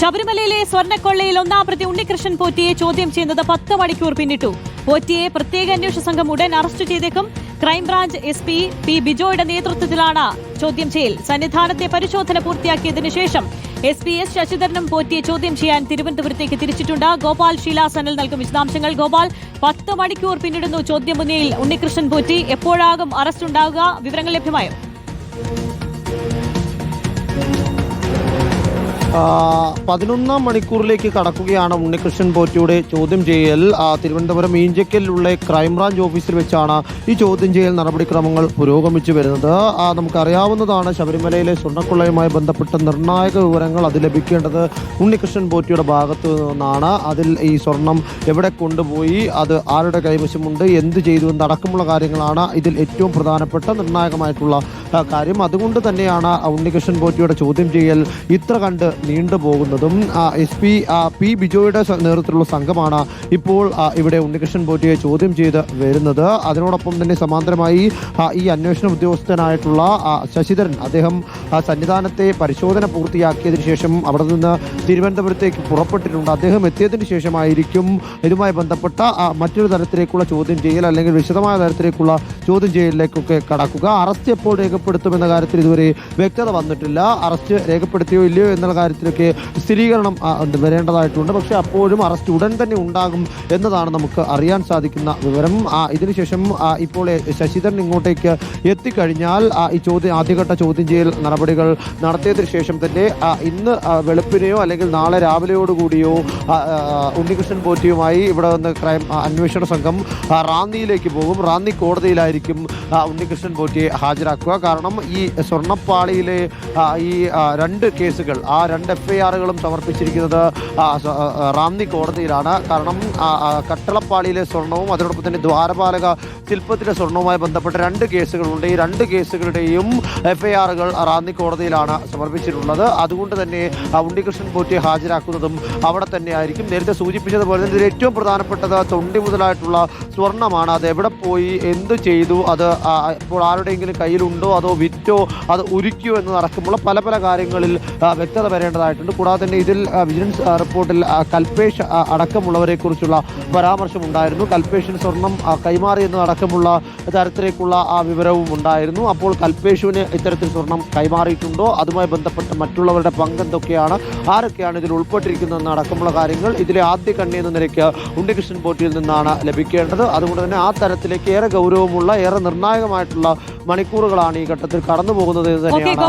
ശബരിമലയിലെ സ്വർണക്കൊള്ളയിൽ ഒന്നാം പ്രതി ഉണ്ണികൃഷ്ണൻ പോറ്റിയെ ചോദ്യം ചെയ്യുന്നത് പത്ത് മണിക്കൂർ പിന്നിട്ടു. പോറ്റിയെ പ്രത്യേക അന്വേഷണ സംഘം ഉടൻ അറസ്റ്റ് ചെയ്തേക്കും. Crime branch S P P ബിജോയുടെ നേതൃത്വത്തിലാണ് ചോദ്യം ചെയ്യൽ. സന്നിധാനത്തെ പരിശോധന പൂർത്തിയാക്കിയതിനു ശേഷം എസ് പി എസ് ശശിധരനും പോറ്റിയെ ചോദ്യം ചെയ്യാൻ തിരുവനന്തപുരത്തേക്ക് തിരിച്ചിട്ടുണ്ട്. ഗോപാൽ ഷീലാസനൽ നൽകും വിശദാംശങ്ങൾ. ഗോപാൽ പത്ത് മണിക്കൂർ പിന്നിടുന്നു ചോദ്യം മുന്നിൽ ഉണ്ണികൃഷ്ണൻ പോറ്റി. എപ്പോഴാകും അറസ്റ്റ് ഉണ്ടാകുക വിവരങ്ങൾ ലഭ്യമായോ? പതിനൊന്നാം മണിക്കൂറിലേക്ക് കടക്കുകയാണ് ഉണ്ണികൃഷ്ണൻ പോറ്റിയുടെ ചോദ്യം ചെയ്യൽ. തിരുവനന്തപുരം ഈഞ്ചക്കലിലുള്ള ക്രൈംബ്രാഞ്ച് ഓഫീസിൽ വെച്ചാണ് ഈ ചോദ്യം ചെയ്യൽ നടപടിക്രമങ്ങൾ പുരോഗമിച്ചു വരുന്നത്. നമുക്കറിയാവുന്നതാണ് ശബരിമലയിലെ സ്വർണക്കൊള്ളയുമായി ബന്ധപ്പെട്ട നിർണായക വിവരങ്ങൾ അത് ലഭിക്കേണ്ടത് ഉണ്ണികൃഷ്ണൻ പോറ്റിയുടെ ഭാഗത്തു നിന്നാണ്. അതിൽ ഈ സ്വർണം എവിടെ കൊണ്ടുപോയി അത് ആരുടെ കൈവശമുണ്ട് എന്ത് ചെയ്തു എന്നടക്കമുള്ള കാര്യങ്ങളാണ് ഇതിൽ ഏറ്റവും പ്രധാനപ്പെട്ട നിർണായകമായിട്ടുള്ള കാര്യം. അതുകൊണ്ട് തന്നെയാണ് ഉണ്ണികൃഷ്ണൻ പോറ്റിയുടെ ചോദ്യം ചെയ്യൽ ഇത്ര കണ്ട് നീണ്ടുപോകുന്നതും എസ് പി പി ബിജോയുടെ നേതൃത്വത്തിലുള്ള സംഘമാണ് ഇപ്പോൾ ഇവിടെ ഉണ്ണികൃഷ്ണൻ പോറ്റിയെ ചോദ്യം ചെയ്ത് വരുന്നത്. അതിനോടൊപ്പം തന്നെ സമാന്തരമായി ഈ അന്വേഷണ ഉദ്യോഗസ്ഥനായിട്ടുള്ള ശശിധരൻ അദ്ദേഹം സന്നിധാനത്തെ പരിശോധന പൂർത്തിയാക്കിയതിനു ശേഷം അവിടെ നിന്ന് തിരുവനന്തപുരത്തേക്ക് പുറപ്പെട്ടിട്ടുണ്ട്. അദ്ദേഹം എത്തിയതിനു ശേഷമായിരിക്കും ഇതുമായി ബന്ധപ്പെട്ട മറ്റൊരു തരത്തിലേക്കുള്ള ചോദ്യം ചെയ്യൽ അല്ലെങ്കിൽ വിശദമായ തരത്തിലേക്കുള്ള ചോദ്യം ചെയ്യലിലേക്കൊക്കെ കടക്കുക. അറസ്റ്റ് എപ്പോൾ രേഖപ്പെടുത്തുമെന്ന കാര്യത്തിൽ ഇതുവരെ വ്യക്തത വന്നിട്ടില്ല. അറസ്റ്റ് രേഖപ്പെടുത്തിയോ ഇല്ലയോ എന്നുള്ള കാര്യത്തിലൊക്കെ സ്ഥിരീകരണം വരേണ്ടതായിട്ടുണ്ട്. പക്ഷേ അപ്പോഴും അറസ്റ്റ് ഉടൻ തന്നെ ഉണ്ടാകും എന്നതാണ് നമുക്ക് അറിയാൻ സാധിക്കുന്ന വിവരം. ഇതിനുശേഷം ഇപ്പോൾ ശശിധരൻ ഇങ്ങോട്ടേക്ക് എത്തിക്കഴിഞ്ഞാൽ ഈ ചോദ്യം ആദ്യഘട്ട ചോദ്യം ചെയ്യൽ നടപടികൾ നടത്തിയതിനു ശേഷം തന്നെ ഇന്ന് വെളുപ്പിനെയോ അല്ലെങ്കിൽ നാളെ രാവിലെയോടുകൂടിയോ ഉണ്ണികൃഷ്ണൻ പോറ്റിയുമായി ഇവിടെ വന്ന് ക്രൈം അന്വേഷണ സംഘം റാന്നിയിലേക്ക് പോകും. റാന്നി കോടതിയിലായിരിക്കും ഉണ്ണികൃഷ്ണൻ പോറ്റിയെ ഹാജരാക്കുക. കാരണം ഈ സ്വർണപ്പാളിയിലെ ഈ രണ്ട് കേസുകൾ ആ രണ്ട് എഫ് ഐ ആറുകളും സമർപ്പിച്ചിരിക്കുന്നത് റാന്നി കോടതിയിലാണ്. കാരണം കട്ടളപ്പാളിയിലെ സ്വർണവും അതോടൊപ്പം തന്നെ ദ്വാരപാലക ശില്പത്തിലെ സ്വർണവുമായി ബന്ധപ്പെട്ട രണ്ട് കേസുകളുണ്ട്. ഈ രണ്ട് കേസുകളുടെയും എഫ് ഐ ആറുകൾ റാന്നി കോടതിയിലാണ് സമർപ്പിച്ചിട്ടുള്ളത്. അതുകൊണ്ട് തന്നെ ഉണ്ണികൃഷ്ണൻ പോറ്റിയെ ഹാജരാക്കുന്നതും അവിടെ തന്നെ ആയിരിക്കും നേരത്തെ സൂചിപ്പിച്ചതുപോലെ തന്നെ ഇതിൽ ഏറ്റവും പ്രധാനപ്പെട്ടത് തൊണ്ടി മുതലായിട്ടുള്ള സ്വർണമാണ്. അത് എവിടെ പോയി എന്ത് ചെയ്തു അത് ഇപ്പോൾ ആരുടെയെങ്കിലും കയ്യിലുണ്ടോ അതോ വിറ്റോ അത് ഉരുക്കിയോ എന്ന് നടക്കുമ്പോൾ പല പല കാര്യങ്ങളിൽ വ്യക്തത വ്യക്തത വരേണ്ടതായിട്ടുണ്ട് കൂടാതെ തന്നെ ഇതിൽ വിജിലൻസ് റിപ്പോർട്ടിൽ കൽപേഷ് ആ, അടക്കമുള്ളവരെ കുറിച്ചുള്ള പരാമർശം ഉണ്ടായിരുന്നു. കൽപേഷിന് സ്വർണം കൈമാറി എന്നതടക്കമുള്ള തരത്തിലേക്കുള്ള ആ വിവരവും ഉണ്ടായിരുന്നു. അപ്പോൾ കൽപേഷുവിന് ഇത്തരത്തിൽ സ്വർണം കൈമാറിയിട്ടുണ്ടോ? അതുമായി ബന്ധപ്പെട്ട് മറ്റുള്ളവരുടെ പങ്ക് എന്തൊക്കെയാണ്? ആരൊക്കെയാണ് ഇതിൽ ഉൾപ്പെട്ടിരിക്കുന്നതെന്ന് അടക്കമുള്ള കാര്യങ്ങൾ ഇതിലെ ആദ്യ കണ്ണി എന്ന നിലയ്ക്ക് ഉണ്ണികൃഷ്ണൻ പോറ്റിയിൽ നിന്നാണ് ലഭിക്കേണ്ടത്. അതുകൊണ്ട് തന്നെ ആ തരത്തിലേക്ക് ഏറെ ഗൗരവമുള്ള ഏറെ നിർണായകമായിട്ടുള്ള മണിക്കൂറുകളാണ് ഈ ഘട്ടത്തിൽ കടന്നു പോകുന്നത് എന്ന് തന്നെയാണ്